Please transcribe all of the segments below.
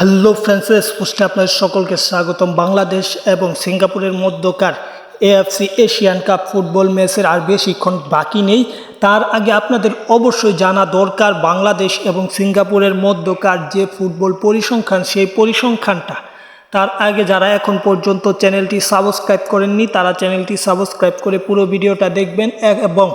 Hello friends পোস্টে আপনাদের সকলকে স্বাগতম। বাংলাদেশ এবং সিঙ্গাপুরের মধ্যকার এএফসি এশিয়ান কাপ ফুটবল ম্যাচের আর বেশিক্ষণ বাকি নেই। তার আগে আপনাদের অবশ্যই জানা দরকার, বাংলাদেশ এবং সিঙ্গাপুরের মধ্যকার যে ফুটবল পরিসংখ্যান, সেই পরিসংখ্যানটা। তার আগে যারা এখন পর্যন্ত চ্যানেলটি সাবস্ক্রাইব করেননি, তারা চ্যানেলটি সাবস্ক্রাইব করে পুরো ভিডিওটা দেখবেন এবং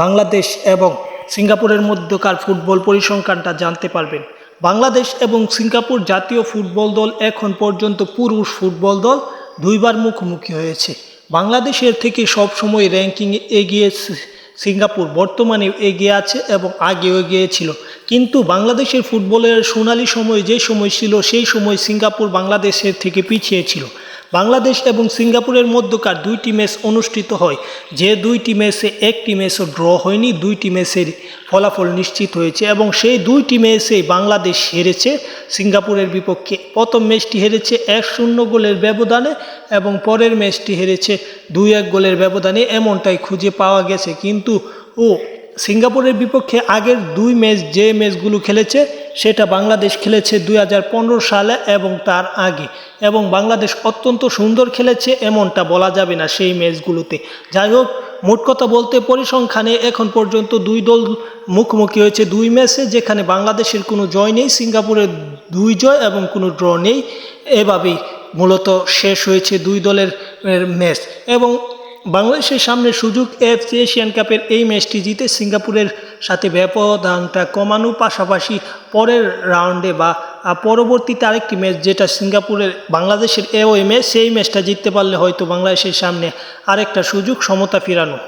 বাংলাদেশ এবং সিঙ্গাপুরের মধ্যকার ফুটবল পরিসংখ্যানটা জানতে পারবেন। বাংলাদেশ এবং সিঙ্গাপুর জাতীয় ফুটবল দল এখন পর্যন্ত পুরুষ ফুটবল দল দুইবার মুখোমুখি হয়েছে। বাংলাদেশের থেকে সবসময় র্যাঙ্কিংয়ে এগিয়ে সিঙ্গাপুর বর্তমানে এগিয়ে আছে এবং আগেও গিয়েছিল কিন্তু বাংলাদেশের ফুটবলের সোনালি সময় যে সময় ছিল, সেই সময় সিঙ্গাপুর বাংলাদেশের থেকে পিছিয়ে ছিল। বাংলাদেশ এবং সিঙ্গাপুরের মধ্যকার দুইটি ম্যাচ অনুষ্ঠিত হয়। যে দুইটি ম্যাচে একটি ম্যাচও ড্র হয়নি, দুইটি ম্যাচের ফলাফল নিশ্চিত হয়েছে এবং সেই দুইটি ম্যাচেই বাংলাদেশ হেরেছে। সিঙ্গাপুরের বিপক্ষে প্রথম ম্যাচটি হেরেছে এক শূন্য গোলের ব্যবধানে এবং পরের ম্যাচটি হেরেছে দুই এক গোলের ব্যবধানে, এমনটাই খুঁজে পাওয়া গেছে। কিন্তু ও সিঙ্গাপুরের বিপক্ষে আগের দুই ম্যাচ যে ম্যাচগুলো খেলেছে, সেটা বাংলাদেশ খেলেছে দুই হাজার পনেরো সালে এবং তার আগে। এবং বাংলাদেশ অত্যন্ত সুন্দর খেলেছে এমনটা বলা যাবে না সেই ম্যাচগুলোতে। যাই হোক, মোট কথা বলতে পরিসংখ্যানে এখন পর্যন্ত দুই দল মুখোমুখি হয়েছে দুই ম্যাচে, যেখানে বাংলাদেশের কোনো জয় নেই, সিঙ্গাপুরের দুই জয় এবং কোনো ড্র নেই। এভাবেই মূলত শেষ হয়েছে দুই দলের ম্যাচ। এবং বাংলাদেশের সামনে সুযোগ এফসি এশিয়ান কাপের এই ম্যাচটি জিতে সিঙ্গাপুরের সাথে ব্যবধানটা কমানো পাশাপাশি পরের রাউন্ডে বা পরবর্তীতে আরেকটি ম্যাচ যেটা সিঙ্গাপুরের বাংলাদেশের এ ওই ম্যাচ সেই ম্যাচটা জিততে পারলে হয়তো বাংলাদেশের সামনে আরেকটা সুযোগ, সমতা ফেরানো।